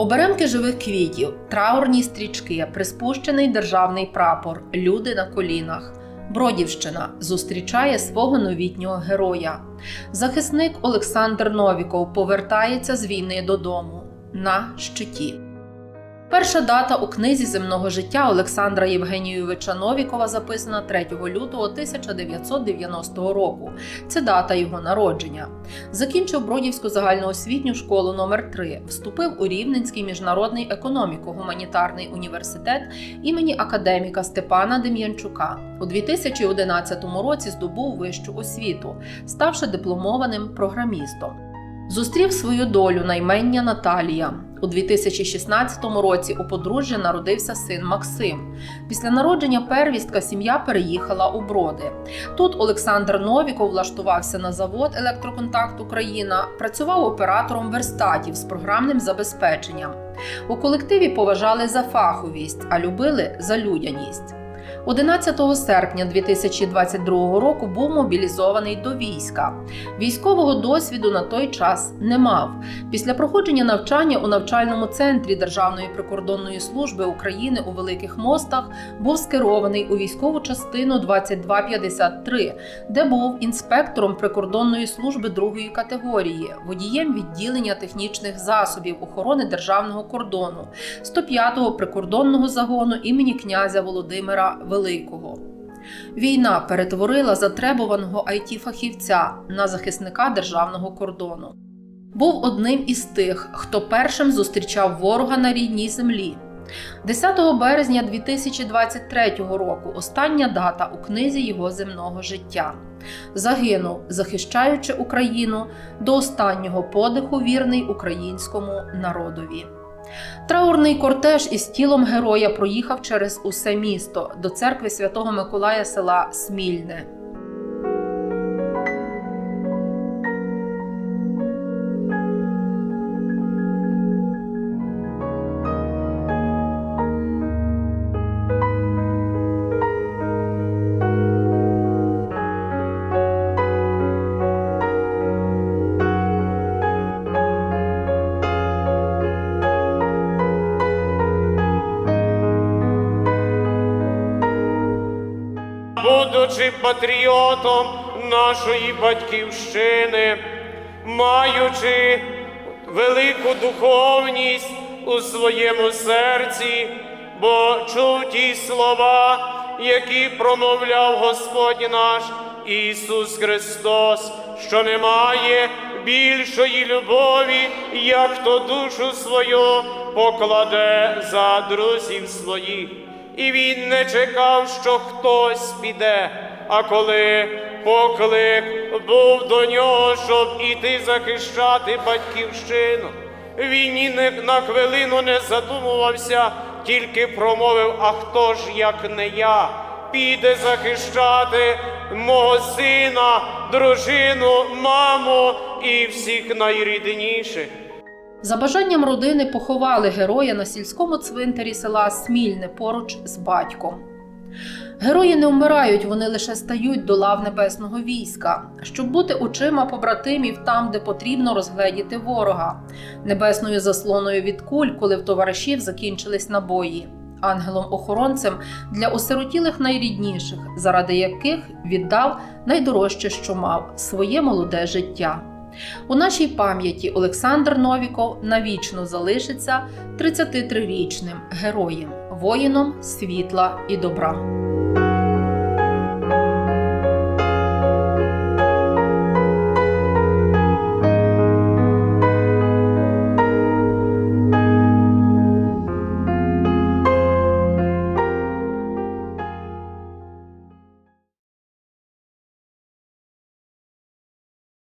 Оберемки живих квітів, траурні стрічки, приспущений державний прапор, люди на колінах. Бродівщина зустрічає свого новітнього героя. Захисник Олександр Новіков повертається з війни додому на щиті. Перша дата у книзі земного життя Олександра Євгенійовича Новікова записана 3 лютого 1990 року. Це дата його народження. Закінчив Бродівську загальноосвітню школу номер 3 вступив у Рівненський міжнародний економіко-гуманітарний університет імені академіка Степана Дем'янчука. У 2011 році здобув вищу освіту, ставши дипломованим програмістом. Зустрів свою долю наймення Наталія. У 2016 році у подружжя народився син Максим. Після народження первістка сім'я переїхала у Броди. Тут Олександр Новіков влаштувався на завод Електроконтакт Україна, працював оператором верстатів з програмним забезпеченням. У колективі поважали за фаховість, а любили за людяність. 11 серпня 2022 року був мобілізований до війська. Військового досвіду на той час не мав. Після проходження навчання у навчальному центрі Державної прикордонної служби України у Великих Мостах був скерований у військову частину 2253, де був інспектором прикордонної служби другої категорії, водієм відділення технічних засобів охорони державного кордону 105-го прикордонного загону імені князя Володимира Великого. Війна перетворила затребуваного it фахівця на захисника державного кордону. Був одним із тих, хто першим зустрічав ворога на рідній землі. 10 березня 2023 року остання дата у книзі його земного життя. Загинув, захищаючи Україну до останнього подиху вірний українському народові. Траурний кортеж із тілом героя проїхав через усе місто до церкви Святого Миколая села Смільне. Будучи патріотом нашої батьківщини, маючи велику духовність у своєму серці, бо чув ті слова, які промовляв Господь наш Ісус Христос, що немає більшої любові, як хто душу свою покладе за друзів своїх. І він не чекав, що хтось піде. А коли поклик був до нього, щоб іти захищати батьківщину, він ні на хвилину не задумувався, тільки промовив: А хто ж, як не я, піде захищати мого сина, дружину, маму і всіх найрідніших. За бажанням родини поховали героя на сільському цвинтарі села Смільне поруч з батьком. Герої не вмирають, вони лише стають до лав небесного війська, щоб бути очима побратимів там, де потрібно розгледіти ворога, небесною заслоною від куль, коли в товаришів закінчились набої, ангелом-охоронцем для осиротілих найрідніших, заради яких віддав найдорожче, що мав своє молоде життя. У нашій пам'яті Олександр Новіков навічно залишиться 33-річним героєм, воїном світла і добра.